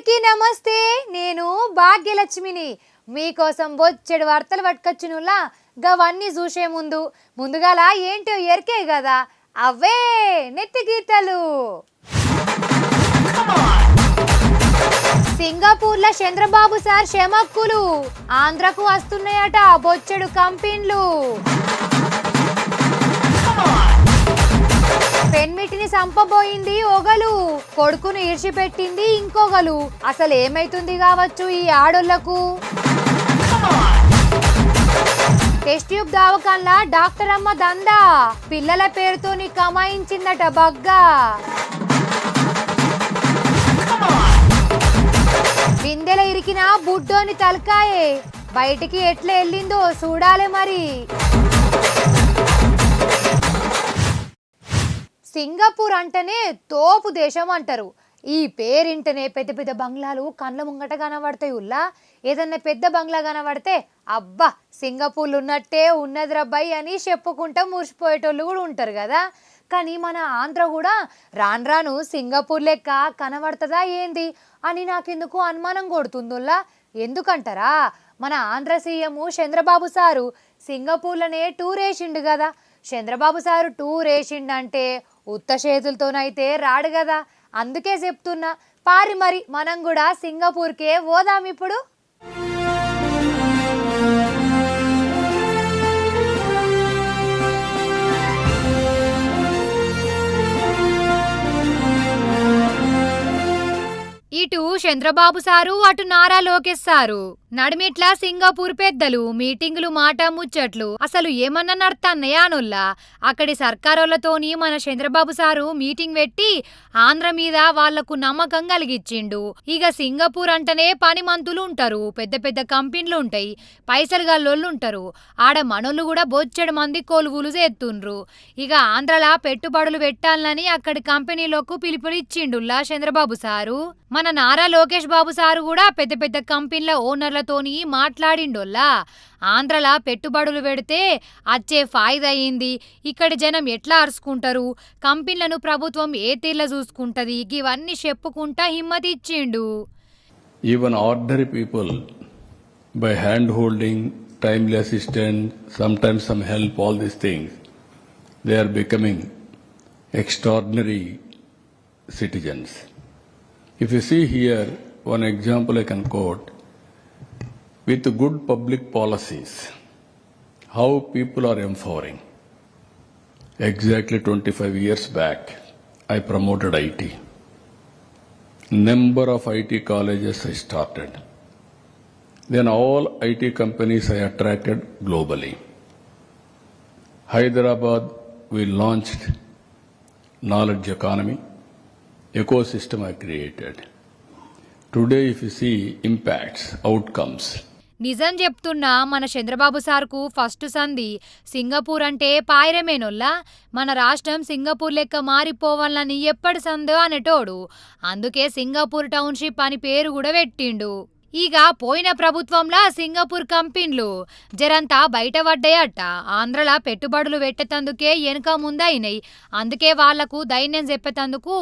అందరికీ నమస్తే. నేను భాగ్యలక్ష్మిని. మీకోసం బొచ్చెడు వార్తలు పట్టుకొచ్చినులా గవన్నీ చూసే ముందు. ముందుగాల ఏంటో ఎరికే కదా. అవే నెత్తి గీతలు. సింగపూర్లో చంద్రబాబు సార్ షమక్కులు ఆంధ్రకు వస్తున్నాయట బొచ్చెడు కంపెనీలు పెన్మిటిని సంపబోయింది ఒకలు కొడుకును ఈడ్చిపెట్టింది ఇంకొగలు. అసలు ఏమైతుంది కావచ్చు ఈ ఆడోళ్ళకు టెస్ట్ ట్యూబ్ దావకాన్లా డాక్టర్ అమ్మ దందా. పిల్లల పేరుతోని కమాయించిందట బగ్గా. బిందెల ఇరికిన బుడ్డోని తలకాయే. బయటికి ఎట్లా వెళ్ళిందో చూడాలి మరి. సింగపూర్ అంటేనే తోపు దేశం అంటారు. ఈ పేరింటనే పెద్ద పెద్ద బంగ్లాలు కండ్ల ముంగట కనబడతాయి ఉల్లా. ఏదన్నా పెద్ద బంగ్లా కనబడితే అబ్బా సింగపూర్లు ఉన్నట్టే ఉన్నది రబ్బాయి అని చెప్పుకుంటా మురిసిపోయేటోళ్ళు కూడా ఉంటారు కదా. కానీ మన ఆంధ్ర కూడా రాను రాను సింగపూర్ లెక్క కనబడుతుందా ఏంది అని నాకెందుకు అనుమానం కొడుతుందిల్లా ఎందుకంటారా? మన ఆంధ్ర సీఎం చంద్రబాబు సారు సింగపూర్లోనే టూర్ వేసిండు కదా. చంద్రబాబు సారు టూర్ వేసిండంటే ఉత్త చేతులతోనైతే రాడు కదా అందుకే చెప్తున్నా పారి మరి మనం కూడా సింగపూర్కే పోదాం ఇప్పుడు. చంద్రబాబు సారు అటు నారా లోకేష్ సారు. నడిమిట్లా సింగపూర్ పెద్దలు మీటింగులు మాట ముచ్చట్లు. అసలు ఏమన్నా నడతాన్నయానుల్లా అక్కడి సర్కారోళ్ళతోని మన చంద్రబాబు సారు మీటింగ్ పెట్టి ఆంధ్ర మీద వాళ్ళకు నమ్మకం కలిగిచ్చిండు. ఇక సింగపూర్ అంటేనే పని మంతులు ఉంటారు పెద్ద పెద్ద కంపెనీలు ఉంటాయి పైసలు గల్లోళ్ళు ఉంటారు. ఆడ మనోళ్ళు కూడా బొచ్చెడు మంది కొలువులు చేస్తుండ్రు ఇక ఆంధ్రలా పెట్టుబడులు పెట్టాలని అక్కడి కంపెనీలకు పిలుపులు ఇచ్చిండుల్లా చంద్రబాబు సారు? మన నారా లోకేష్ బాబు సారు కూడా పెద్ద పెద్ద కంపెనీల ఓనర్లతోని మాట్లాడిండోల్లా. ఆంధ్రలా పెట్టుబడులు పెడితే అచ్చే ఫాయిదా అయింది ఇక్కడ జనం ఎట్లా అరుచుకుంటారు కంపెనీలను ప్రభుత్వం ఏ తీర్ల చూసుకుంటది? ఇవన్నీ చెప్పుకుంటా హిమ్మతి ఇచ్చిండు even ordinary people by hand holding timely assistant some times some help all these things they are becoming extraordinary citizens If you see here, one example I can quote with good public policies, how people are empowering. Exactly 25 years back, I promoted IT number of IT colleges I started. Then all IT companies I attracted globally. Hyderabad, we launched knowledge economy, ecosystem are created. Today, if you see impacts, outcomes, నిజం చెప్తున్నా మన చంద్రబాబు సార్కు first సంధి Singapore అంటే పాయరమేనోల్లా? మన రాష్ట్రం Singapore లెక్క మారిపోవాలని ఎప్పటి సందో అనేటోడు. అందుకే సింగపూర్ టౌన్షిప్ అని పేరు కూడా పెట్టిండు. ఇక పోయిన ప్రభుత్వంలా సింగపూర్ కంపెనీలు జరంతా బయటపడ్డాయట. ఆంధ్రలా పెట్టుబడులు పెట్టేతందుకే వెనుక ముందయినాయి. అందుకే వాళ్ళకు దైన్యం చెప్పేతందుకు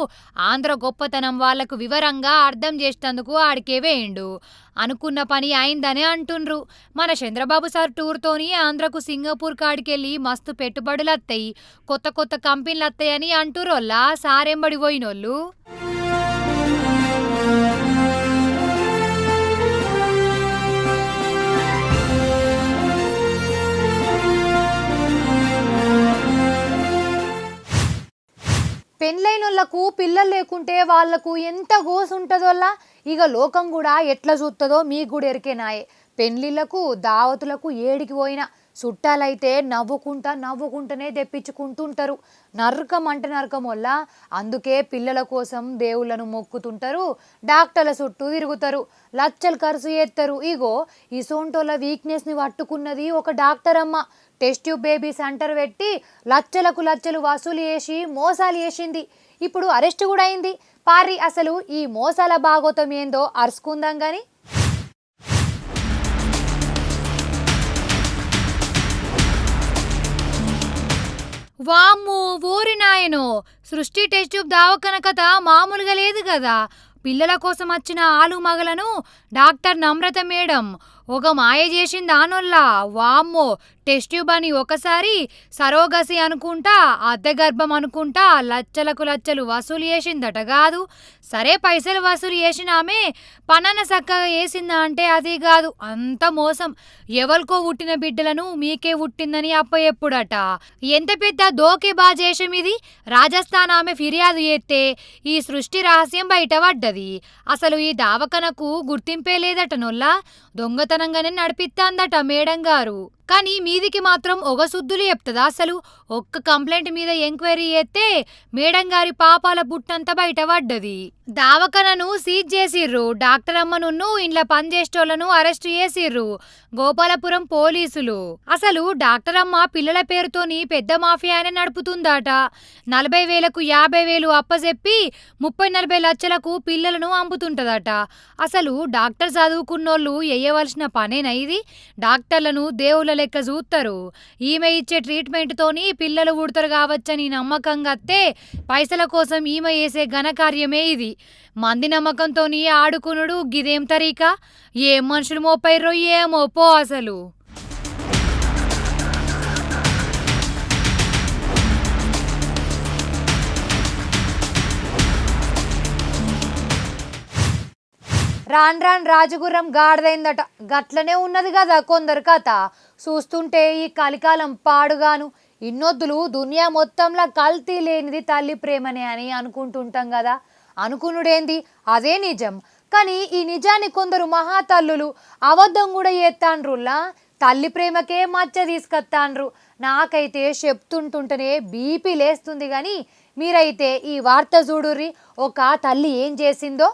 ఆంధ్ర గొప్పతనం వాళ్ళకు వివరంగా అర్థం చేసేందుకు ఆడికే వేయండు. అనుకున్న పని అయిందనే అంటుండ్రు. మన చంద్రబాబు సార్ టూర్తోని ఆంధ్రకు సింగపూర్ కాడికెళ్ళి మస్తు పెట్టుబడులు వస్తాయి కొత్త కొత్త కంపెనీలు వస్తాయని అంటురోళ్ళ సారెంబడి పోయినోళ్ళు? పెళ్ళైనోళ్ళకు పిల్లలు లేకుంటే వాళ్ళకు ఎంత గోసు ఉంటుందోల్లా ఇక లోకం కూడా ఎట్లా చూస్తుందో మీకు కూడా ఎరికేనాయే పెళ్ళిళ్ళకు దావతులకు ఏడికి పోయినా చుట్టాలైతే నవ్వుకుంటా నవ్వుకుంటూనే తెప్పించుకుంటుంటారు. నరకం అంటే నరకం వల్ల అందుకే పిల్లల కోసం దేవుళ్ళను మొక్కుతుంటారు. డాక్టర్ల చుట్టూ తిరుగుతారు. లచ్చలు ఖర్చు చేస్తారు ఇగో ఇసోంటోళ్ళ వీక్నెస్ని పట్టుకున్నది ఒక డాక్టర్ అమ్మ టెస్ట్ ట్యూబ్ బేబీ సెంటర్ పెట్టి లచ్చలకు లచ్చలు వసూలు చేసి మోసాలు చేసింది. ఇప్పుడు అరెస్ట్ కూడా అయింది. పారి అసలు ఈ మోసాల భాగోతం ఏందో అరుచుకుందాం కానీ వామ్మో ఊరి నాయనో! సృష్టి టెస్ట్ ట్యూబ్ దావకన కథ మామూలుగా లేదు కదా. పిల్లల కోసం వచ్చిన ఆలు మగలను డాక్టర్ నమ్రత మేడం ఒక మాయ చేసింది ఆనొల్లా. వామ్మో. టెస్ట్ ట్యూబ్ అని ఒకసారి సరోగసి అనుకుంటా అద్దె గర్భం అనుకుంటా లచ్చలకు లచ్చలు వసూలు చేసిందట కాదు. సరే పైసలు వసూలు చేసిన ఆమె పనన చక్కగా వేసిందా అంటే అది కాదు. అంత మోసం. ఎవరికో పుట్టిన బిడ్డలను మీకే పుట్టిందని అప్పయెప్పుడట ఎంత పెద్ద దోకే బాజేషం ఇది? రాజస్థాన్ ఆమె ఫిర్యాదు చేస్తే ఈ సృష్టి రహస్యం బయటపడ్డది అసలు ఈ దావకనకు గుర్తింపే లేదట నొల్లా. దొంగతనంగానే నడిపిస్తాందట మేడం గారు కానీ మీదికి మాత్రం ఒక సుద్దులు చెప్తుందా అసలు? ఒక్క కంప్లైంట్ మీద ఎంక్వైరీ చేస్తే మేడం గారి పాపాల బుట్టంతా బయటపడ్డది దావకనను సీజ్ చేసిర్రు. డాక్టర్ అమ్మనున్ను ఇండ్ల పనిచేసేటోళ్ళను అరెస్ట్ చేసిర్రు. గోపాలపురం పోలీసులు. అసలు డాక్టర్ అమ్మ పిల్లల పేరుతోని పెద్ద మాఫియానే నడుపుతుందట. నలభై వేలకు యాభై వేలు అప్పజెప్పి ముప్పై నలభై లక్షలకు పిల్లలను అమ్ముతుంటదట. అసలు డాక్టర్ చదువుకున్నోళ్ళు వేయవలసిన పనేనా ఇది? డాక్టర్లను దేవుళ్ళ లెక్క చూస్తారు ఈమె ఇచ్చే ట్రీట్మెంట్తోని పిల్లలు ఉడతారు కావచ్చని నమ్మకంగా అత్తే పైసల కోసం ఈమె చేసే ఘనకార్యమే ఇది. మంది నమ్మకంతోని ఆడుకునుడు గిదేం తరీకా? ఏం మనుషులు మోపైర్రో ఏమో పో అసలు. రాన్ రాన్ రాజగుర్రం గాడిదైందట. గట్లనే ఉన్నది కదా కొందరు కథ. చూస్తుంటే ఈ కలికాలం పాడుగాను. ఇన్నొద్దులు దునియా మొత్తంలో కల్తీ లేనిది తల్లి ప్రేమనే అని అనుకుంటుంటాం కదా అనుకునుడేంది? అదే నిజం. కానీ ఈ నిజాన్ని కొందరు మహాతల్లులు అబద్ధం కూడా ఏత్తాండ్రుల్లా? తల్లి ప్రేమకే మచ్చ తీసుకొస్తాండ్రు నాకైతే చెప్తుంటుంటేనే బీపీ లేస్తుంది కానీ మీరైతే ఈ వార్త చూడుర్రి ఒక తల్లి ఏం చేసిందో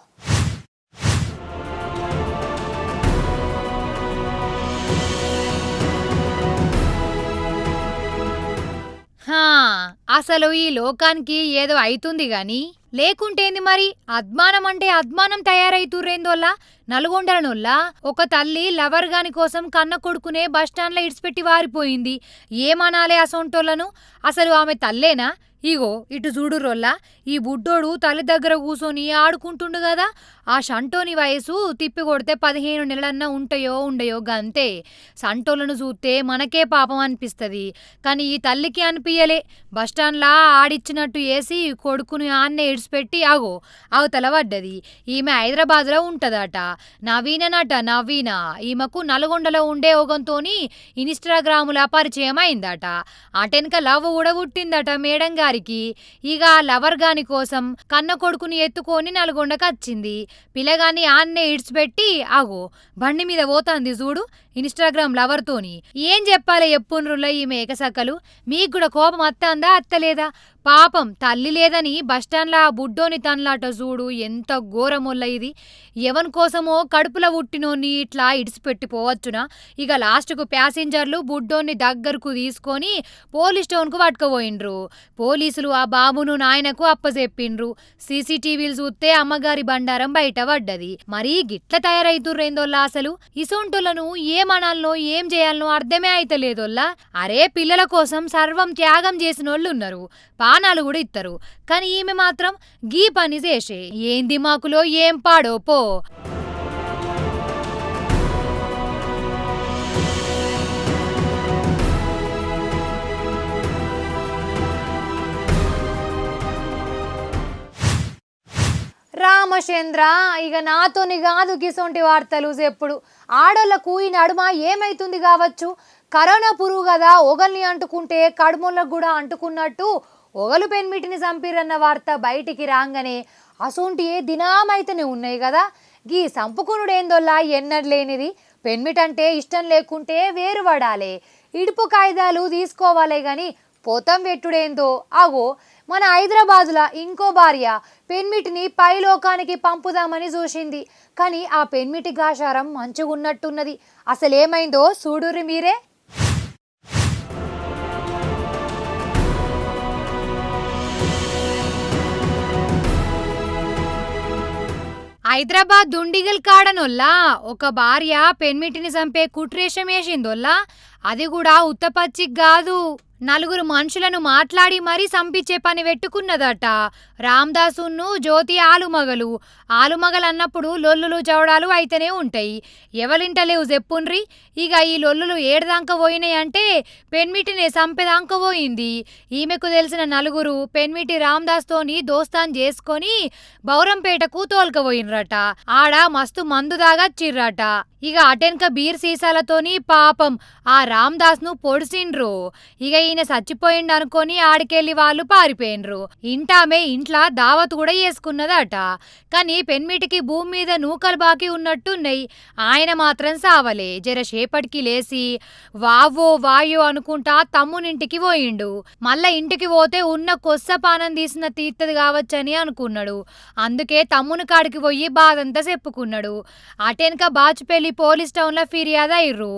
అసలు ఈ లోకానికి ఏదో అయితుంది గాని? లేకుంటేంది మరి? అద్మానం అంటే అద్మానం తయారైతుర్రేందోల్లా? నల్గొండలనొల్లా? ఒక తల్లి లవర్ గాని కోసం కన్న కొడుకునే బస్టాండ్లో ఇడిచిపెట్టి వారిపోయింది. ఏమనాలే అసొంటోళ్ళను అసలు ఆమె తల్లేనా? ఇగో ఇటు చూడు ఈ బుడ్డోడు తల్లి దగ్గర కూసోని ఆడుకుంటుండు కదా ఆ షంటోని వయసు తిప్పి కొడితే పదిహేను నెలలన్నా ఉంటాయో ఉండయో గంతే. సంటోలను చూస్తే మనకే పాపం అనిపిస్తుంది. కానీ ఈ తల్లికి అనిపించలే బస్టాండ్లా ఆడిచ్చినట్టు వేసి కొడుకుని ఆన్నే ఇడిచిపెట్టి ఆగో అవతల పడ్డది ఈమె హైదరాబాద్లో ఉంటుందట. నవీననట నవీన. ఈమెకు నల్గొండలో ఉండే ఓగంతోని ఇన్స్టాగ్రాముల పరిచయం అయిందట అటెనక లవ్ కూడా పుట్టిందట మేడం గారికి. ఇక ఆ లవర్ గాని కోసం కన్న కొడుకుని ఎత్తుకొని నల్గొండకు వచ్చింది పిల్లగాన్ని ఆన్నే ఇడ్చిపెట్టి ఆగో బండి మీద పోతాంది చూడు ఇన్స్టాగ్రామ్ లవర్తోని. ఏం చెప్పాలి ఎప్పున్రులో ఈ మేకసక్కలు మీకు కూడా కోపం అత్తందా అత్తలేదా? పాపం తల్లి లేదని బస్టాండ్లో ఆ బుడ్డోని తనలాట చూడు ఎంత ఘోరమొల్ల ఇది. ఎవని కోసమో కడుపులో పుట్టినోన్ని ఇట్లా ఇడిచిపెట్టి పోవచ్చునా ఇక లాస్ట్కు ప్యాసింజర్లు బుడ్డోని దగ్గరకు తీసుకొని పోలీస్ స్టోన్కు పట్టుకుపోయిండ్రు. పోలీసులు ఆ బాబును నాయనకు అప్పజెప్పిండ్రు. సీసీటీవీలు చూస్తే అమ్మగారి బండారం బయట పడ్డది. మరీ గిట్ల తయారైతుర్రేందోళ్ళ అసలు? ఇసొంటోళ్ళను ఏమనాలనో ఏం చేయాలనో అర్థమే అయితలేదోల్లా. అరే పిల్లల కోసం సర్వం త్యాగం చేసినోళ్ళు ఉన్నారు పానాలు కూడా ఇత్తరు. కానీ ఈమె మాత్రం గీ పని చేసే. ఏం దిమాకులో ఏం పాడో పో. రామచంద్ర ఇక నాతోని కాదు గిసొంటి వార్తలు ఎప్పుడు. ఆడోళ్ళకు ఈ నడుమ ఏమైతుంది కావచ్చు? కరోనా పురుగు కదా ఒగల్ని అంటుకుంటే కడుములకు కూడా అంటుకున్నట్టు ఒగలు పెన్మిటిని చంపిరన్న వార్త బయటికి రాగానే అసొంటి దినామైతేనే ఉన్నాయి కదా గీ సంపుకునుడేందోల్లా ఎన్నడలేనిది పెన్మిట్ అంటే ఇష్టం లేకుంటే వేరు పడాలి ఇడుపు కాయిదాలు తీసుకోవాలి కానీ పోతం పెట్టుడేందో అగో మన హైదరాబాదులో ఇంకో భార్య పెన్మిటిని పైలోకానికి పంపుదామని చూసింది. కానీ ఆ పెన్మిటి గాశారం మంచిగున్నట్టున్నది. అసలేమైందో చూడురి మీరే. హైదరాబాద్ దుండిగల్ కాడనొల్లా ఒక భార్య పెన్మిటిని చంపే కుట్రేషం వేసిందొల్లా. అది కూడా ఉత్తపచ్చికి కాదు. నలుగురు మనుషులను మాట్లాడి మరీ సంపించే పని పెట్టుకున్నదట రామ్దాసును జ్యోతి ఆలుమగలు. ఆలుమగలు అన్నప్పుడు లొల్లులు చవడాలు అయితేనే ఉంటాయి. ఎవలింటలేవు చెప్పుండ్రి ఇక ఈ లొల్లులు ఏడదాంక పోయినాయి అంటే పెన్మిటిని సంపెదాంక పోయింది. ఈమెకు తెలిసిన నలుగురు పెన్మిటి రామ్దాస్తోని దోస్తాన్ చేసుకొని బౌరంపేటకు తోలుకపోయినరట. ఆడ మస్తు మందు దాగచ్చిర్రట. ఇక అటెన్క బీర్ సీసాలతోని పాపం ఆ రామ్దాస్ను పొడిసిండ్రు. ఇక ఈయన చచ్చిపోయిండు అనుకొని ఆడికెళ్ళి వాళ్ళు పారిపోయినరు ఇంటామే ఇంట్లో దావత్ కూడా చేసుకున్నదట. కానీ పెన్మిటికి భూమి మీద నూకలు బాకీ ఉన్నట్టున్నాయి. ఆయన మాత్రం సావలే. జర సేపటికి లేసి వావో వాయో అనుకుంటా తమ్మునింటికి పోయిండు. మళ్ళా ఇంటికి పోతే ఉన్న కొస్స పానం తీసిన తీర్తది కావచ్చని అనుకున్నాడు. అందుకే తమ్ముని కాడికి పోయి బాధంతా చెప్పుకున్నాడు. అటెనక బాచుపల్లి పోలీస్ టౌన్లో ఫిర్యాదు అయ్యిర్రు.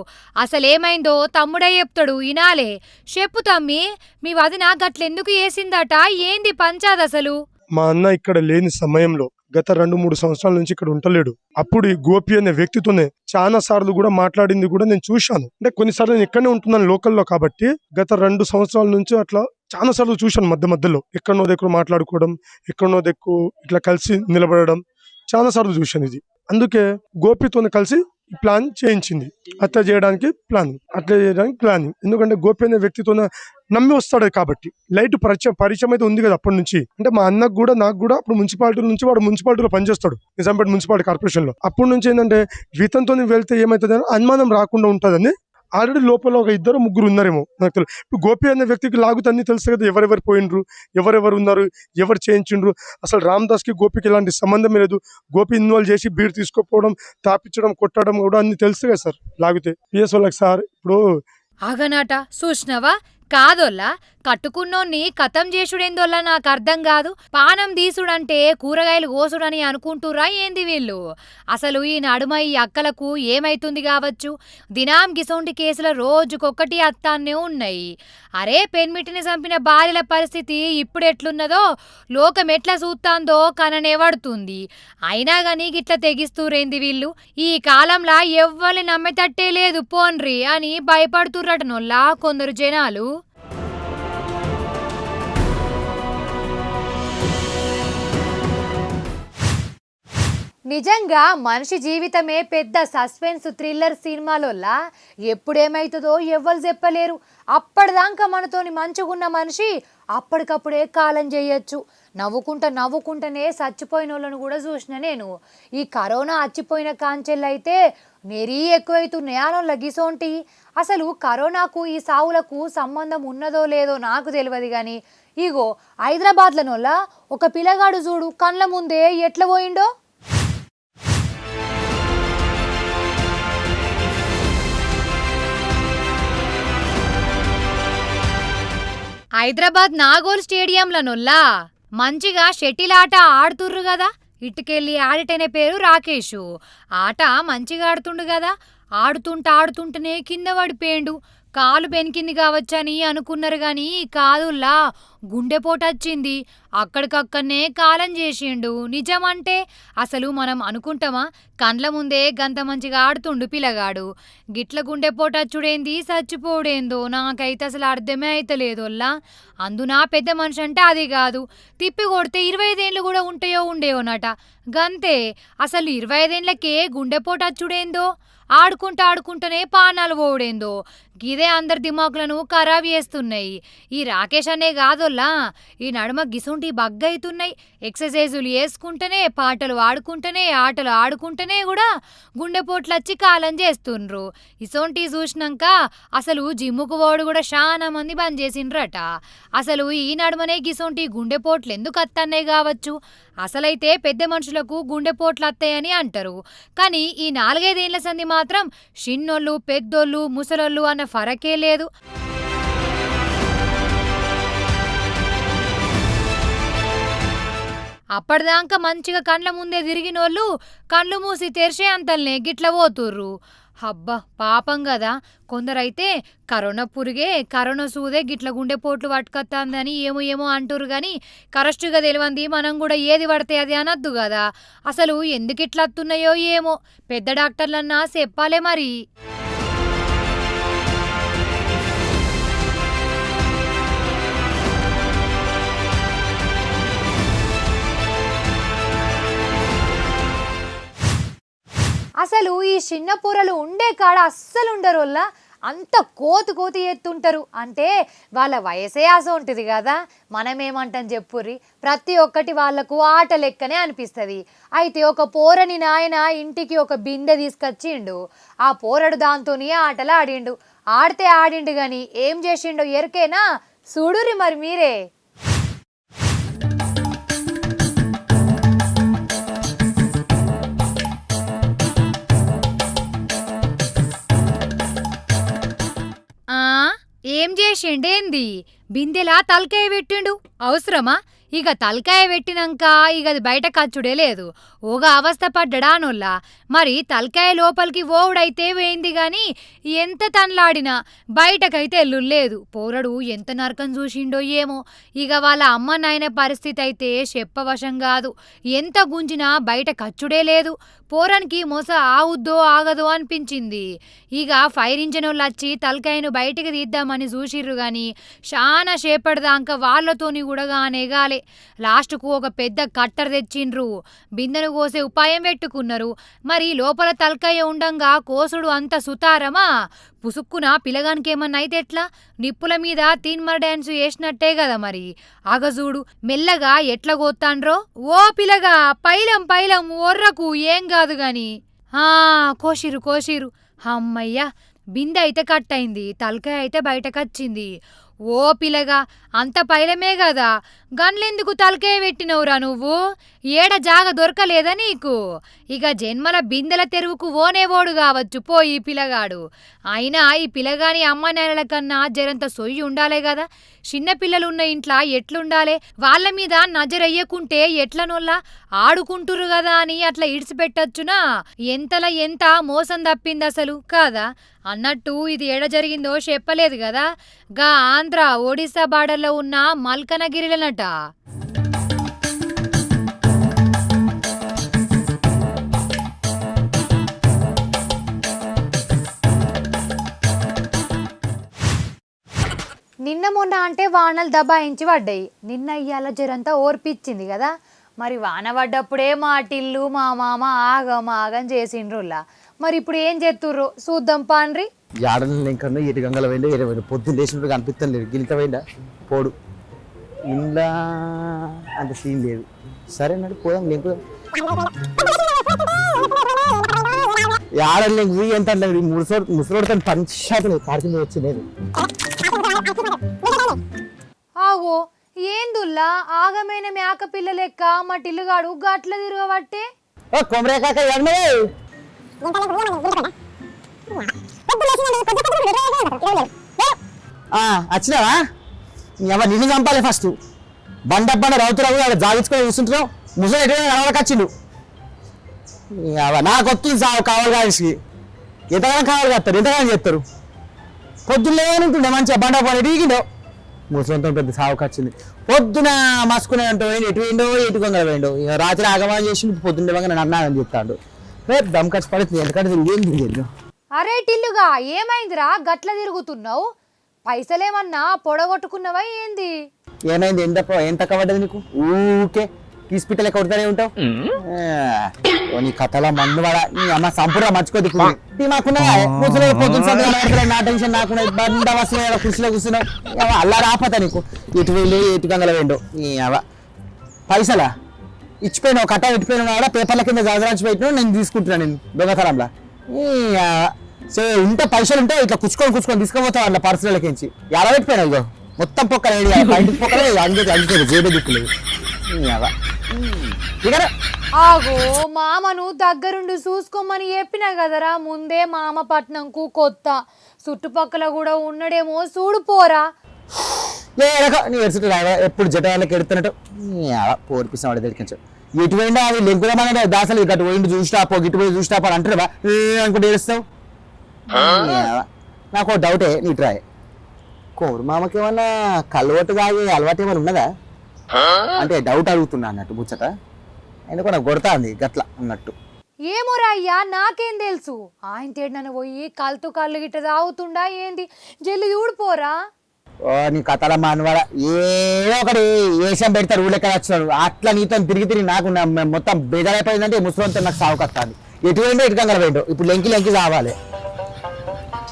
అసలేమైందో తమ్ముడే చెప్తాడు ఇనాలే చెప్పు తమ్మి మీ వదిన గట్లెందుకు వేసిందట ఏంది పంచాదు అసలు? మా అన్న ఇక్కడ లేని సమయంలో గత రెండు మూడు సంవత్సరాల నుంచి ఇక్కడ ఉంటలేడు అప్పుడు ఈ గోపి అనే వ్యక్తితోనే చాలా సార్లు కూడా మాట్లాడింది కూడా నేను చూశాను. అంటే కొన్నిసార్లు నేను ఇక్కడనే ఉంటున్నాను లోకల్లో కాబట్టి గత రెండు సంవత్సరాల నుంచి అట్లా చాలా సార్లు చూశాను మధ్య మధ్యలో. ఎక్కడనో దగ్గర మాట్లాడుకోవడం ఎక్కడనో దగ్గర ఇట్లా కలిసి నిలబడడం చాలా సార్లు చూశాను ఇది. అందుకే గోపితోనే కలిసి ప్లాన్ చేయించింది. హత్య చేయడానికి ప్లాన్ అట్లా చేయడానికి ప్లానింగ్ ఎందుకంటే గోపి అనే వ్యక్తితోనే నమ్మి వస్తాడు కాబట్టి. లైట్ పరిచయం పరిచయం అయితే ఉంది కదా అప్పటి నుంచి. అంటే మా అన్నకు కూడా నాకు కూడా అప్పుడు మున్సిపాలిటీ నుంచి వాడు మున్సిపాలిటీలో పనిచేస్తాడు. నిజాంపేట మున్సిపాలిటీ కార్పొరేషన్లో. అప్పటి నుంచి ఏంటంటే వీతంతో వెళ్తే ఏమవుతుంది అనుమానం రాకుండా ఉంటుందని ఆల్రెడీ లోపల ఒక ఇద్దరు ముగ్గురు ఉన్నారేమో నాకు తెలియదు ఇప్పుడు గోపి అనే వ్యక్తికి లాగుతన్నీ తెలుసు కదా ఎవరెవరు పోయినరు ఎవరెవరు ఉన్నారు ఎవరు చేయించిండ్రు అసలు రామ్దాస్కి గోపికి ఎలాంటి సంబంధం లేదు గోపి ఇన్వాల్వ్ చేసి బీర్ తీసుకోపోవడం తాపించడం కొట్టడం కూడా అన్ని తెలుసు కదా సార్ లాగితే. పిఎస్ వాళ్ళకి సార్ ఇప్పుడు ఆగనాట చూసినవా? కాదోలా కట్టుకున్నోన్ని కథం చేసుడేందోల్లా నాకు అర్థం కాదు. పానం తీసుడంటే కూరగాయలు కోసుడని అనుకుంటురా ఏంది వీళ్ళు? అసలు ఈ నడుమ ఈ అక్కలకు ఏమైతుంది కావచ్చు? దినాం గిసొంటి కేసుల రోజుకొక్కటి అత్తాన్నే ఉన్నాయి. అరే పెన్మిటిని చంపిన భార్యల పరిస్థితి ఇప్పుడు ఎట్లున్నదో లోకం ఎట్లా చూస్తాందో కననే పడుతుంది అయినా గాని గిట్లా తెగిస్తూరేంది వీళ్ళు? ఈ కాలంలా ఎవ్వరిని నమ్మేటట్టే లేదు పోన్రి అని భయపడుతుర్రటనొల్లా కొందరు జనాలు. నిజంగా మనిషి జీవితమే పెద్ద సస్పెన్స్ థ్రిల్లర్ సినిమాలోలా ఎప్పుడేమైతుందో ఎవ్వరు చెప్పలేరు. అప్పటిదాకా మనతోని మంచిగున్న మనిషి అప్పటికప్పుడే కాలం చేయొచ్చు నవ్వుకుంటా నవ్వుకుంటేనే చచ్చిపోయిన వాళ్ళను కూడా చూసిన నేను. ఈ కరోనా అచ్చిపోయిన కాంచెల్లయితే మెరీ ఎక్కువైతున్నాయి అనోళ్ళ గిసోంటి. అసలు కరోనాకు ఈ సావులకు సంబంధం ఉన్నదో లేదో నాకు తెలియదు కానీ ఇగో హైదరాబాద్లనోళ్ళ ఒక పిల్లగాడు చూడు కళ్ళ ముందే ఎట్లా పోయిండో హైదరాబాద్ నాగోల్ స్టేడియంలనొల్లా. మంచిగా షటిల్ ఆట ఆడుతుర్రు గదా. ఇటుకెళ్ళి ఆడిటనే పేరు రాకేషు. ఆట మంచిగా ఆడుతుండు గదా. ఆడుతుంట ఆడుతుంటేనే కింద పడిపోయిండు. కాలు బెనికింది కావచ్చని అనుకున్నారు గాని కాదుల్లా గుండెపోటొచ్చింది అక్కడికక్కడనే కాలం చేసిండు. నిజమంటే అసలు మనం అనుకుంటామా? కండ్ల ముందే గంత మంచిగా ఆడుతుండు పిల్లగాడు. గిట్ల గుండెపోటచ్చుడేంది చచ్చిపోడేందో నాకైతే అసలు అర్థమే అయితలేదోల్లా. అందునా పెద్ద మనిషి అంటే అది కాదు. తిప్పి కొడితే ఇరవై ఐదేళ్ళు కూడా ఉంటాయో ఉండేవోనట గంతే అసలు ఇరవై ఐదేళ్ళకే గుండెపోటచ్చుడేందో ఆడుకుంటూ ఆడుకుంటూనే పానాలు పోవడేందో? గిదే అందరి దిమాకులను ఖరాబ్ చేస్తున్నాయి. ఈ రాకేష్ అనే కాదోల్లా ఈ నడుమ గిసుంటి బగ్గైతున్నాయి. ఎక్సర్సైజులు చేసుకుంటేనే పాటలు ఆడుకుంటేనే ఆటలు ఆడుకుంటేనే కూడా గుండెపోట్లు వచ్చి కాలం చేస్తుండ్రు. ఇసోంటి చూసినాక అసలు జిమ్ముకు పోడు కూడా చాలా మంది బంద్ చేసిండ్రట. అసలు ఈ నడుమనే గిసోంటి గుండెపోట్లు ఎందుకు అత్తన్నాయి కావచ్చు? అసలైతే పెద్ద మనుషులకు గుండెపోట్లు అత్తాయని అంటారు. కానీ ఈ నాలుగైదేళ్ళ సంది మాత్రం షిన్నోళ్ళు పెద్దోళ్ళు ముసలోళ్ళు అన్న ఫరకే లేదు. అప్పటిదాకా మంచిగా కండ్ల ముందే తిరిగినోళ్ళు కళ్ళు మూసి తెరిచే అంతల్నే గిట్ల పోతుర్రు. హబ్బా పాపం కదా కొందరైతే కరోనా పురిగే కరోనా సూదే గిట్ల గుండె పోట్లు పట్టుకొత్తాందని ఏమో ఏమో అంటురు కానీ కరెక్ట్గా తెలియంది మనం కూడా ఏది పడితే అది అనొద్దు కదా అసలు ఎందుకు ఇట్లా వస్తున్నాయో ఏమో. పెద్ద డాక్టర్లన్నా చెప్పాలే మరి. అసలు ఈ చిన్న పూరలు ఉండే కాడ అస్సలు ఉండరు వల్ల అంత కోతి కోతి ఎత్తుంటారు. అంటే వాళ్ళ వయసే ఆశ ఉంటుంది కదా. మనమేమంటాం చెప్పుర్రి? ప్రతి ఒక్కటి వాళ్ళకు ఆట లెక్కనే అనిపిస్తుంది. అయితే ఒక పోరని నాయన ఇంటికి ఒక బిందె తీసుకొచ్చిండు. ఆ పోరడు దాంతోనే ఆటలు ఆడిండు. ఆడితే ఆడిండు గాని ఏం చేసిండో ఎరికేనా? చూడురి మరి మీరే. ఏం చేసిండేంది? బిందెలా తలకాయ పెట్టిండు? అవసరమా? ఇక తలకాయ పెట్టినాక ఇక అది బయట కచ్చుడే లేదు. ఒక అవస్థ పడ్డడానోళ్ళ మరి తలకాయ లోపలికి ఓవుడైతే వేయింది గాని ఎంత తనలాడినా బయటకైతే ఎల్లులేదు పోరడు ఎంత నరకం చూసిండో ఏమో. ఇక వాళ్ళ అమ్మ నాయన పరిస్థితి అయితే చెప్పవశం కాదు ఎంత గుంజినా బయట కచ్చుడే లేదు. పోరానికి మొస ఆవుద్దో ఆగదో అనిపించింది. ఇక ఫైర్ ఇంజన్ వాళ్ళు వచ్చి తలకాయను బయటికి తీద్దామని చూసిర్రు గాని చాలా సేపటిదాకా వాళ్ళతోని కూడా కానేగాలే లాస్ట్కు ఒక పెద్ద కట్టర్ తెచ్చిండ్రు. బిందెను కోసే ఉపాయం పెట్టుకున్నారు మరి లోపల తలకాయ ఉండంగా కోసుడు అంత సుతారమా? పుసుక్కున పిలగానికేమన్నా అయితే ఎట్లా? నిప్పుల మీద తీన్మర డ్యాన్స్ వేసినట్టే కదా మరి. అగజూడు మెల్లగా ఎట్లా గోత్తాండ్రో ఓ పిలగా పైలం పైలం ఒర్రకు ఏం కాదు గాని. ఆ కోసిరు కోసిరు. అమ్మయ్య బిందె అయితే కట్ అయింది తలకాయ అయితే బయటకొచ్చింది. ఓ పిలగా అంత పైలమే కదా గన్లెందుకు తలకే పెట్టినవురా నువ్వు? ఏడ జాగ దొరకలేదా నీకు? ఇక జన్మల బిందెల తెరువుకు ఓనేవోడు కావచ్చు పోయి ఈ పిల్లగాడు. అయినా ఈ పిల్లగాని అమ్మ నెలల కన్నా జరంత సొయ్యి ఉండాలే కదా చిన్న పిల్లలు ఇంట్లో ఎట్లుండాలే? వాళ్ళ మీద నజరయ్యకుంటే ఎట్లనొల్లా? ఆడుకుంటురు కదా అని అట్లా ఇడిచిపెట్టచ్చునా ఎంతలా ఎంత మోసం తప్పింది అసలు కాదా? అన్నట్టు ఇది ఎడ జరిగిందో చెప్పలేదు కదా గా ఆంధ్ర ఒడిశా దగ్గరలో ఉన్న మల్కనగిరిలనట. నిన్న మొన్న అంటే వానలు దబాయించి పడ్డాయి. నిన్న ఇయ్యాల జరంతా ఓర్పిచ్చింది కదా. మరి వాన పడ్డప్పుడే మా టిల్లు మా మామ ఆగం ఆగం చేసిండ్రులా మరి ఇప్పుడు ఏం చేస్తుర్రు చూద్దాం పాన్రి. ఏడని లెంకన్నా ఎటు గంగల పోయిందో ఎటు పోయిందో పొద్దున్న లేచినప్పుడు కనిపిస్తాను లేదు. గిలిత పోయిందా పోడు. ఇంట్లో అంత సీన్ లేదు. సరే నడు పోదాం లెంకు ఏడని లెంకు ఎంత అంటే ముసలోడు ముసలోడు తను పంచాయతీ పార్కింగ్ వచ్చి లేదు. ఆగో ఏందుల్లా? ఆగమైన మేక పిల్ల లెక్క మా టిల్లుగాడు గట్ల తిరగబట్టే? ఓ కొమరే కాక వచ్చినావా? నీ నిన్ను చంపాలి ఫస్ట్ బండబ్బండ రౌతురావు అక్కడ జాగించుకొని చూస్తుంటున్నావు ముసలి ఎటువంటి నడవలకొచ్చిండు నాకు వస్తుంది సావు కావాలి కావాల్సి ఎంతగానో కావాలి కత్తారు ఎంతగానో చెప్తారు పొద్దున్నే ఉంటుండే మంచిగా బండ పని ఎడిగిండో ముసలితో పెద్ద సాగుకు వచ్చింది. పొద్దున మసుకునే అంటే ఎటు పోయిండో ఎటు కొందరు పోయిండో. ఇక రాత్రి ఆగమనం చేసి పొద్దున్న లేవగా నన్ను అన్నానని చెప్తాడు రేపు దమ్ ఖర్చు పడుతుంది ఎందుకంటే ఇంకేం తిరిగి అరే టిల్లుగా ఏమైందిరా? గట్ల తిరుగుతున్నావు? పైసలేమన్నా పొడగొట్టుకున్నావా ఏంది? ఏమైంది? ఎంత ప- ఎంత కబడ్డది నీకు? ఊకే హాస్పిటల్ కొడతానే ఉంటావు? నీ కథల మందు వాడ. నీ అమ్మ సంపూర్ణ మర్చిపోద్ది మాకున్నా ముసలి నడకలే, నా టెన్షన్ నాకున్నా బండ వస్తున్నా కుర్చీలో కూర్చున్నావు అల్లా రాపత నీకు. ఎటు వెళ్ళి ఎటు గంగల వేయండు నీ అవ పైసలా? ఇచ్చిపోయినావు కట్ట పెట్టిపోయిన వాడ పేపర్ల కింద జాగ్రత్త పెట్టినా నేను తీసుకుంటున్నాను నేను దొంగతనంలా? సో ఇంత పైసలు ఉంటే ఇట్లా కుచ్చుకొని కుచ్చుకొని తీసుకుపోతావు అట్లా పర్సులకించి ఎలా పెట్టిపోయినావు ఇగో మొత్తం పొక్కలు ఏడి బయటికి పొక్కలే అందుకే అందుకే జేబే దిక్కులేదు ఆగో మామను దగ్గరుండి చూసుకోమని చెప్పినా కదరా ముందే మామ పట్నంకు కొత్త. చుట్టుపక్కల కూడా ఉన్నడేమో చూడు పోరా. ఏ రకం నీ ఎడుచుంటు రావా. ఎప్పుడు జట వాళ్ళకి ఎడుతున్నట్టు పోరిపిస్తాం వాడి దగ్గరికి ఇటు పోయిందా అది లెంకుదామని దాసలు ఇటు పోయిండు చూసినాపో ఇటు పోయి చూసినాపో అని అంటారు ఏ అనుకుంటే ఏడుస్తావు. నాకు ఒక డౌటే నీట్ రాయ్ కోరు మామకి ఏమన్నా కలవట్టు తాగే అలవాటు ఏమైనా ఉన్నదా? అంటే డౌట్ అడుగుతున్నా అన్నట్టు ముచ్చట. ఎందుకు నాకు కొడతాంది గట్ల అన్నట్టు. ఏమోరా అయ్యా నాకేం తెలుసు? ఆయన తేడినను పోయి కలుతూ కళ్ళు గిట్ట తాగుతుండా ఏంది? జల్లి చూడిపోరా ఓ నీ కథల మానవాడ ఏదో ఒకటి ఏషియం పెడతారు ఊళ్ళెక్కడ వచ్చినాడు అట్లా నీతో తిరిగి తిరిగి నాకు మొత్తం బేజారైపోయిందంటే ముసలితో నాకు సాగు కత్తాంది ఎటు పోయిండో ఎటు కంగారు పోయిండో ఇప్పుడు లెంకి లెంకి కావాలి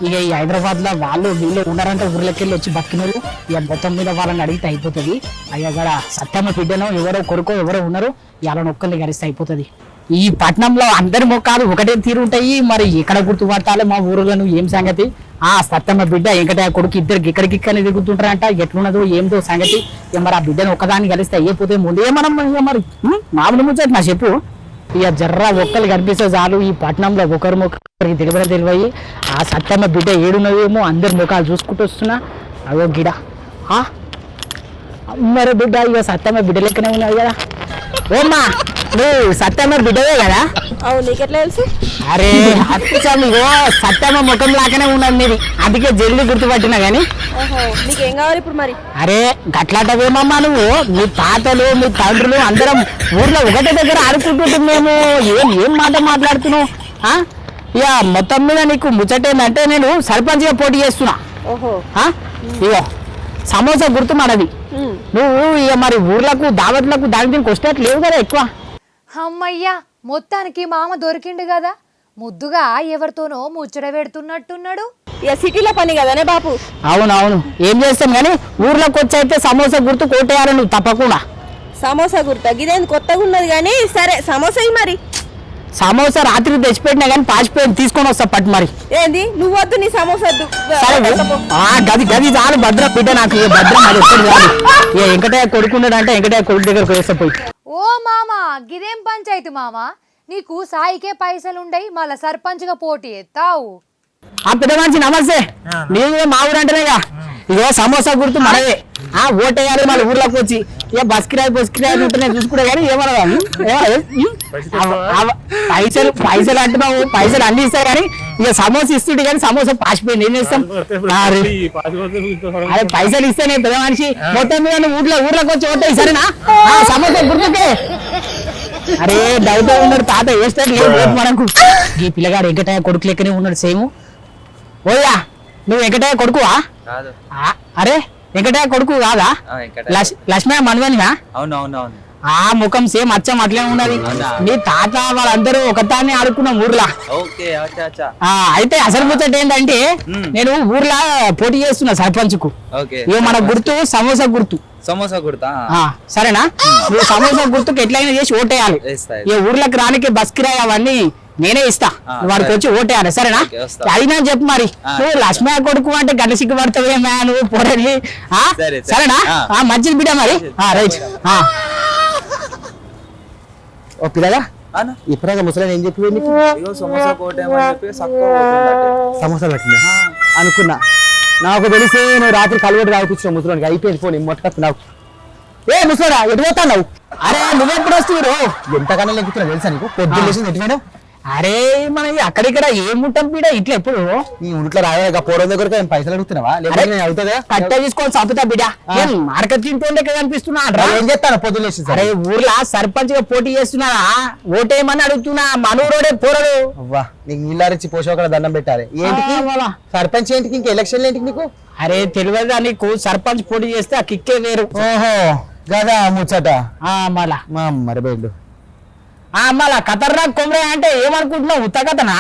ఇక ఈ హైదరాబాద్లో వాళ్ళు వీళ్ళు ఉన్నారంటే ఊర్లకెళ్ళి వచ్చి బతికినారు. ఇక మొత్తం మీద వాళ్ళని అడిగితే అయిపోతుంది. అయ్యా గడ సత్యమ్మ బిడ్డనో ఎవరో కొడుకో ఎవరో ఉన్నారు. వాళ్ళని ఒక్కరిని గరిస్తే అయిపోతుంది. ఈ పట్నంలో అందరి ముఖాలు ఒకటే తీరు ఉంటాయి. మరి ఎక్కడ గుర్తుపట్టాలి మా ఊర్లను? ఏం సంగతి? ఆ సత్తమ్మ బిడ్డ వెంకటయ్య కొడుకు ఇద్దరికి ఇక్కడికి ఇక్కడ తిరుగుతుంటారంట. ఎట్లున్నదో ఏందో సంగతి. మరి ఆ బిడ్డను ఒక్కదాన్ని కలిస్తే అయ్యిపోతే ముందే మనం మరి ఉం? మామూలు ముచ్చట నా చెప్పు. ఇక జర్ర ఒక్కరు కనిపిస్తే చాలు. ఈ పట్నంలో ఒకరి ముఖరికి తెలివిన తెలివయి ఆ సత్తమ్మ బిడ్డ ఏడున్నదేమో అందరి ముఖాలు చూసుకుంటూ వస్తున్నా. అదో గిడ. ఆ? మరి బిడ్డ ఇక సత్తమ్మ బిడ్డ లెక్కనే ఉన్నది కదా. ఓమ్మా నువ్వు సత్యమ్మ బిడ్డవే కదా? అవును నీకెట్లా తెలుసు? అరే అచ్చం ఇగో సత్యమ్మ ముఖం లాగానే ఉన్నది నీది. అందుకే జల్లి గుర్తుపట్టినా గానీ. నీకేం కావాలి ఇప్పుడు మరి? అరే గట్లాటవేమమ్మా నువ్వు? మీ తాతలు మీ తండ్రులు అందరం ఊర్లో ఒకటే దగ్గర ఆడుకుంటుంటే మేము ఏం ఏం మాట మాట్లాడుతున్నావు? ఇక మొత్తం మీద నీకు ముచ్చటేందంటే నేను సర్పంచ్గా పోటీ చేస్తున్నా? ఇగో సమోసా గుర్తు మనది. నువ్వు ఇక మరి ఊర్లకు దావత్లకు దాని దీనికి వస్తేట్లు లేవు కదా ఎక్కువ. అమ్మయ్యా మొత్తానికి మామ దొరికిండు కదా. ముద్దుగా ఎవరితోనో ముచ్చట పెడుతున్నట్టున్నాడు. ఇక సిటీలో పని కదనే బాపు? అవును అవును ఏం చేస్తాం కానీ ఊర్లోకి వచ్చి అయితే సమోసా గుర్తు కొట్టేయాలి నువ్వు తప్పకుండా. సమోసా గుర్తా ఇదేంది కొత్తగా ఉన్నది కానీ సరే సమోసా మరి. సమోసా రాత్రి తెచ్చిపెట్టినా కానీ పాచిపోయింది తీసుకొని వస్తా పట్టు మరి. ఏంది? నువ్వు వద్దు నీ సమోసా వద్దు సరే పట్టుకో. ఆ గది గది చాలు భద్ర బిడ్డ నాకు భద్రం చాలు ఇక వెంకటయ్య కొడుకున్నాడు అంటే వెంకటయ్య కొడుకు దగ్గరకు వేస్తే పోయి. ఓ మామ గిదేం పంచాయతీ మామ? నీకు సాయికే పైసలుండయి మళ్ళా సర్పంచ్గా పోటీ ఎత్తావు. ఆ పెద్ద మనిషి నమస్తే. నేను మా ఊరు అంటేనేగా ఇగో సమోసా గుర్తు మనదే. ఆ ఓటేయాలి మళ్ళీ ఊర్లోకి వచ్చి ఇక బస్ కిరాయి బస్ కిరాయి ఉంటేనే చూసుకుంటే కానీ ఏమన్నా పైసలు పైసలు అంటున్నావు పైసలు అన్ని ఇస్తాయి కానీ ఇక సమోసా ఇస్తుంటే కానీ సమోసా పాసిపోయింది. ఏం చేస్తాం? అరే అరే పైసలు ఇస్తేనే పెద్ద మనిషి. మొత్తం మీద ఊర్లో ఊర్లోకి వచ్చి ఓటే సరేనా? ఆ, సమోసా గుర్తుకే. అరే డౌట్ ఉన్నాడు తాత వేస్తాడు లేదు ఓటు మనకు? ఈ పిల్లగాడు వెంకటయ్య కొడుకు లెక్కనే ఉన్నాడు సేమ్. ఓయ్యా నువ్వు వెంకటయ్య కొడుకువా? అరే వెంకటయ్య కొడుకు కాదా? లక్ష్మయ్య మనవనివా అవును అవును అవును. ఆ ముఖం సేమ్ అచ్చం అట్లే ఉన్నది. నీ తాత వాళ్ళందరూ ఒకతాన్ని ఆడుకున్నాం ఊర్లో. అయితే అసలు ముచ్చట ఏంటంటే. నేను ఊర్లో పోటీ చేస్తున్నా సర్పంచ్కు మన గుర్తు సమోసా గుర్తు. సమోసా ఆ, సరేనా? నువ్వు సమోసా గుర్తుకు ఎట్లయినా చేసి ఓటేయాలి. ఈ ఊర్లోకి రానికి బస్ కిరాయి అవన్నీ నేనే ఇస్తా. వాడికి. వచ్చి ఓటేయాలి సరేనా? ఓకే, వస్తా. అడిగినా చెప్పు మరి. నువ్వు. లక్ష్మీ కొడుకు అంటే గడ్డ సిగ్గుపడతావేమా నువ్వు పోరని. సరేనా? మంచిది బిడ్డ మరి. రైట్. ఓ పిల్లగా అన్న. ఇప్పుడే ముసలి ఏం చెప్పి సమోసా పెట్టిందా? అనుకున్నా. నాకు తెలిసి నువ్వు రాత్రి కలవటి రాయిపించిన ముసలోనికి. అయిపోయింది ఫోన్ మొట్టకు నాకు. ఏ ముసలోడా ఎటు పోతావు అరే నువ్వెప్పుడు వస్తున్నారు ఎంతగానో లెక్కుతున్నా తెలుసా నీకు? పొద్దున్న ఎటు? అరే మన అక్కడిక్కడ ఏముంటాం పీడ? ఇట్లా ఎప్పుడు? నీ ఇంట్లో రాయగా పోరం దగ్గరకు ఏం పైసలు అడుగుతున్నావా? లేకపోతే నేను అడుగుతుందా కట్టె తీసుకొని చంపుతా బిడ్డ. నేను మార్కెట్ తింటుండే కనిపిస్తున్నా ఏం చేస్తాను? పొద్దున్న లేచి అరే ఊర్లో సర్పంచ్గా పోటీ చేస్తున్నారా ఓటేయమని అడుగుతున్నా. మనూరోడే పోరడు. అవ్వా నీకు నీళ్ళారిచ్చి పోషోకల దండం పెట్టాలి. ఏంటికి. సర్పంచ్ ఏంటికి? ఇంకా ఎలక్షన్లు ఏంటికి నీకు? అరే తెలియదా నీకు? సర్పంచ్ పోటీ చేస్తే ఆ కిక్కే వేరు. ఓహో గదా ముచ్చట. మళ్ళా. మరి ఆ మళ్ళా ఖతర్నాక్ కొమరే అంటే ఏమనుకుంటున్నావు? ఉత్త కథనా?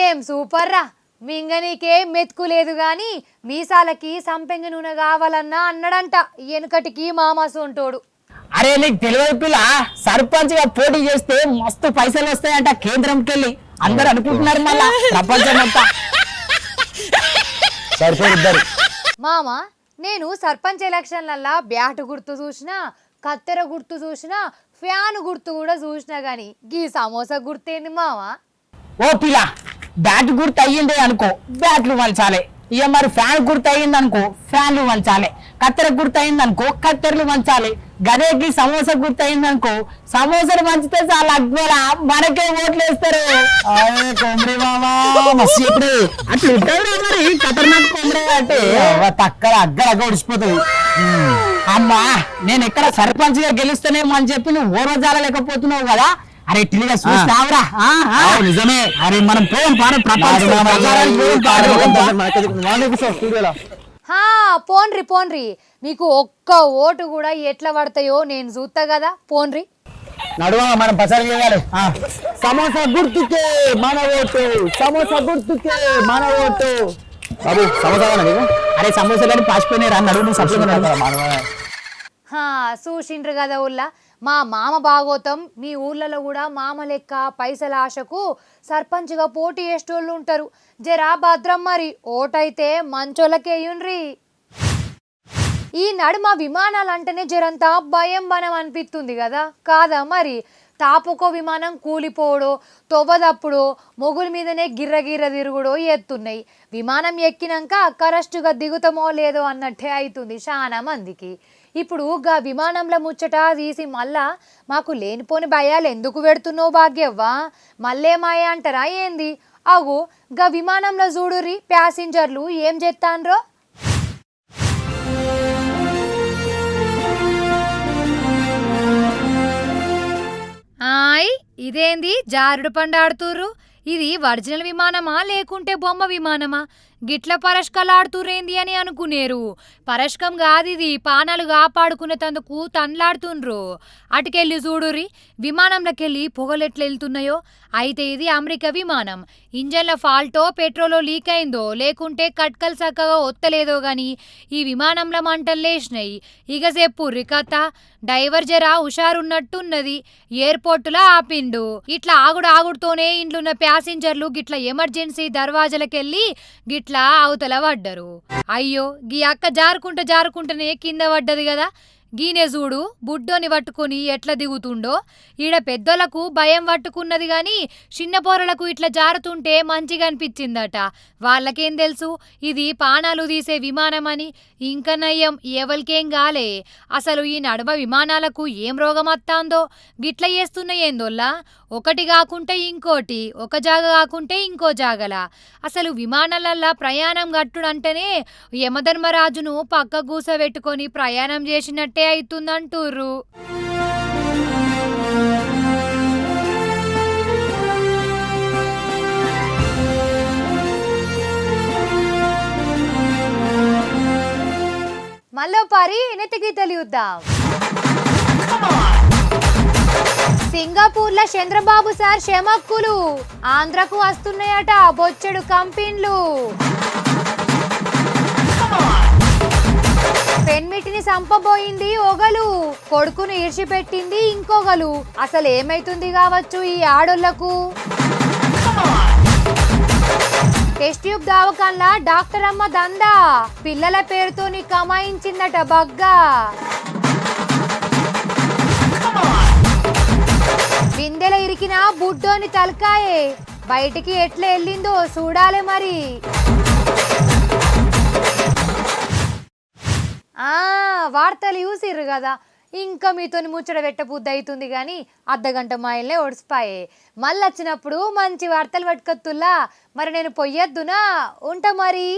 ఏం సూపర్ రా మింగనీకే మెతుకు లేదు గాని మీసాలకి సంపెంగ నూనె కావాలన్నా అన్నాడంట. వెనుకటికి మామాసోంటోడు అరే నీకు తెలియదు పిల్ల సర్పంచ్గా పోటీ చేస్తే మస్తు పైసలు వస్తాయంట కేంద్రంకి వెళ్ళి అందరు అనుకుంటున్నారు మళ్ళా ప్రపంచం అంతా. మామ నేను సర్పంచ్ ఎలక్షన్లల్లా బ్యాట్ గుర్తు చూసినా కత్తెర గుర్తు చూసినా ఫ్యాన్ గుర్తు కూడా చూసినా గాని గీ సమోసా గుర్తేంది మామ ఓ పిల్ల బ్యాట్ గుర్తు అయ్యింది అనుకో బ్యాట్లు వంచాలి. ఇక మరి ఫ్యాన్ గుర్తు అయ్యింది అనుకో ఫ్యాన్లు వంచాలి. కత్తెర గుర్తు అయింది అనుకో కత్తెరలు వంచాలి. గదేకి సమోసా గుర్తు అయింది అనుకో సమోసాలు వంచితే చాలా అగ్వల మనకే ఓట్లు వేస్తారు అరే కొమరి మామా మస్తు ఇప్పుడు అట్లా ఉంటాడు మరి ఖతర్నాక్ కొమరే అంటే. తక్కల అగ్గల అగ్గ ఉడిచిపోతుంది అమ్మా నేను ఎక్కడ సర్పంచ్గా గెలుస్తానేమో అని చెప్పి నువ్వు ఓరజాల లేకపోతున్నావు కదా? అరే టిలిగా చూస్తావురా ఆ, ఆ. నిజమే. అరే మనం పోం పాడ పోన్రి పోన్రి. మీకు ఒక్క ఓటు కూడా ఎట్లా పడతాయో నేను చూస్తా కదా పోన్రి. నడువా మనం పసరు చేయాలి. ఆ. సమోసా గుర్తుకే మన ఓటు. సమోసా గుర్తుకే మన ఓటు. బాబు సమోసా అరే పాసిపోయినాయి రా నడువు చూసిండ్రు కదా ఊళ్ళ. మా మామ భాగోతం మీ ఊర్లలో కూడా మామ లెక్క పైసల ఆశకు సర్పంచ్గా పోటీ చేసేటోళ్ళు ఉంటారు. జరా భద్రం మరి. ఓటైతే మంచోళ్ళకేయుండ్రి ఈ నడుమ విమానాలు అంటేనే జరంతా భయం బనం అనిపిస్తుంది కదా. కాదా మరి? తాపుకో విమానం కూలిపోవడో తొవ్వదప్పుడు మొగుల మీదనే గిర్ర గిర్ర తిరుగుడో ఎత్తున్నాయి. విమానం ఎక్కినాక కరెస్టుగా దిగుతామో లేదో అన్నట్టే అవుతుంది చాలా మందికి. ఇప్పుడు గా విమానంలో ముచ్చట తీసి మళ్ళా మాకు లేనిపోని భయాలు ఎందుకు పెడుతున్నావు భాగ్యవ్వా? మళ్ళేమాయ అంటారా ఏంది? అవు గా విమానంలో చూడుర్రి ప్యాసింజర్లు ఏం చేస్తాన్రో ఆయ్ ఇదేంది? జారుడు పండాడుతుర్రు ఇది ఒరిజినల్ విమానమా లేకుంటే బొమ్మ విమానమా? గిట్ల పరష్కలాడుతురేంది అని అనుకునేరు. పరష్కం కాదు ఇది పానాలు కాపాడుకునేటందుకు తన్లాడుతుండ్రు. అటుకెళ్ళి చూడురి విమానంలోకెళ్ళి పొగలెట్లా వెళ్తున్నాయో అయితే ఇది అమెరికా విమానం. ఇంజన్ల ఫాల్టో పెట్రోలో లీక్ అయిందో లేకుంటే కట్కలు చక్కగా ఒత్తలేదో గాని ఈ విమానంలో మంటలు లేచినాయి. ఇక చెప్పుర్రి కథ డైవర్ జరా హుషారున్నట్టున్నది. ఎయిర్పోర్టులో ఆపిండు. ఇట్లా ఆగుడు ఆగుడుతోనే ఇంట్లున్న ప్యాసింజర్లు గిట్ల ఎమర్జెన్సీ దర్వాజలకెళ్ళి గిట్ అవతల పడ్డరు. అయ్యో గీ అక్క జారుకుంట జారుకుంటనే కింద పడ్డది కదా. గీనే చూడు బుడ్డోని పట్టుకొని ఎట్లా దిగుతుండో? ఈడ పెద్దలకు భయం పట్టుకున్నది గాని చిన్న పోరలకు ఇట్లా జారుతుంటే మంచిగా అనిపించిందట వాళ్ళకేం తెలుసు? ఇది పానాలు తీసే విమానమని. ఇంక నయ్యం ఎవరికేం గాలే. అసలు ఈ నడుమ విమానాలకు ఏం రోగం వత్తాందో గిట్ల చేస్తున్నాయేందోల్లా ఒకటి కాకుంటే ఇంకోటి ఒక జాగ కాకుంటే ఇంకో జాగల. అసలు విమానాలల్లా ప్రయాణం గట్టుడంటేనే యమధర్మరాజును పక్క కూసబెట్టుకొని ప్రయాణం చేసినట్టు అవుతుందంటుర్రు మళ్ళీ పారి నెత్తికి తెలియద్దాం సింగపూర్లో చంద్రబాబు సార్ షమక్కులు ఆంధ్రకు వస్తున్నాయట బొచ్చెడు కంపెనీలు. సంపబోయింది ఒకలు కొడుకును ఈడ్చిపెట్టింది ఇంకొకలు అసలు ఏమైతుంది కావచ్చు ఈ ఆడోళ్ళకు టెస్ట్ ట్యూబ్ దావకంలా డాక్టర్ అమ్మ దందా. పిల్లల పేరుతోని కమాయించిందట బగ్గా. బిందెల ఇరికిన బుడ్డోని తలకాయే. బయటికి ఎట్లా వెళ్ళిందో చూడాలి మరి. వార్తలు చూసిర్రు కదా. ఇంకా మీతోని ముచ్చట పెట్టబుద్ధి అవుతుంది కానీ అర్ధగంట మైల్నే ఒడిసిపాయే మళ్ళీ వచ్చినప్పుడు మంచి వార్తలు పట్టుకొత్తుల్లా. మరి నేను పొయ్యొద్దునా? ఉంటా మరి.